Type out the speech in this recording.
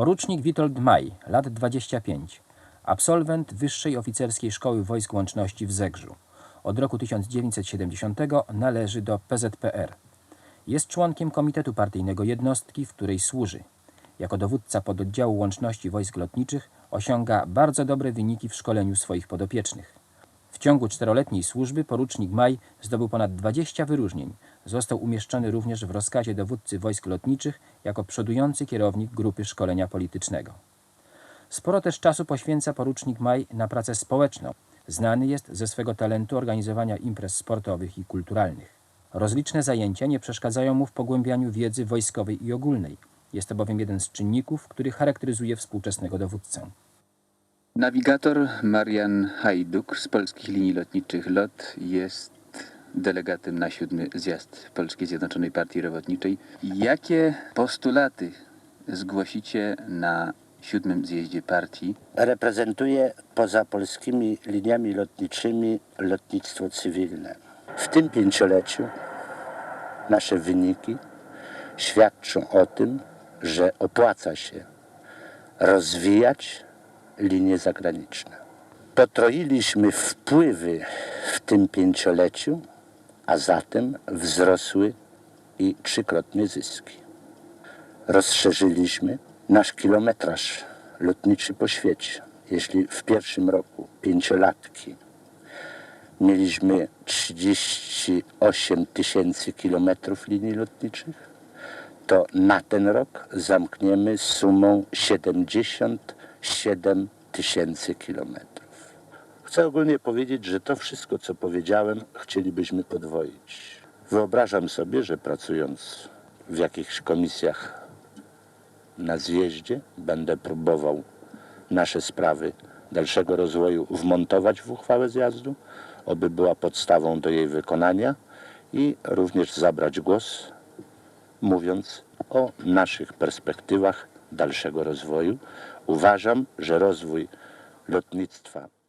Porucznik Witold Maj, lat 25, absolwent Wyższej Oficerskiej Szkoły Wojsk Łączności w Zegrzu. Od roku 1970 należy do PZPR. Jest członkiem Komitetu Partyjnego Jednostki, w której służy. Jako dowódca pododdziału łączności wojsk lotniczych osiąga bardzo dobre wyniki w szkoleniu swoich podopiecznych. W ciągu czteroletniej służby porucznik Maj zdobył ponad 20 wyróżnień. Został umieszczony również w rozkazie dowódcy wojsk lotniczych jako przodujący kierownik grupy szkolenia politycznego. Sporo też czasu poświęca porucznik Maj na pracę społeczną. Znany jest ze swego talentu organizowania imprez sportowych i kulturalnych. Rozliczne zajęcia nie przeszkadzają mu w pogłębianiu wiedzy wojskowej i ogólnej. Jest to bowiem jeden z czynników, który charakteryzuje współczesnego dowódcę. Nawigator Marian Hajduk z Polskich Linii Lotniczych LOT jest delegatem na siódmy zjazd Polskiej Zjednoczonej Partii Robotniczej. Jakie postulaty zgłosicie na siódmym zjeździe partii? reprezentuje poza polskimi liniami lotniczymi lotnictwo cywilne. W tym pięcioleciu nasze wyniki świadczą o tym, że opłaca się rozwijać linie zagraniczne. Potroiliśmy wpływy w tym pięcioleciu, a zatem wzrosły i trzykrotnie zyski. Rozszerzyliśmy nasz kilometraż lotniczy po świecie. Jeśli w pierwszym roku pięciolatki mieliśmy 38 tysięcy kilometrów linii lotniczych, to na ten rok zamkniemy sumą 77 tysięcy kilometrów. Chcę ogólnie powiedzieć, że to wszystko, co powiedziałem, chcielibyśmy podwoić. Wyobrażam sobie, że pracując w jakichś komisjach na zjeździe będę próbował nasze sprawy dalszego rozwoju wmontować w uchwałę zjazdu, aby była podstawą do jej wykonania i również zabrać głos, mówiąc o naszych perspektywach dalszego rozwoju. Uważam, że rozwój lotnictwa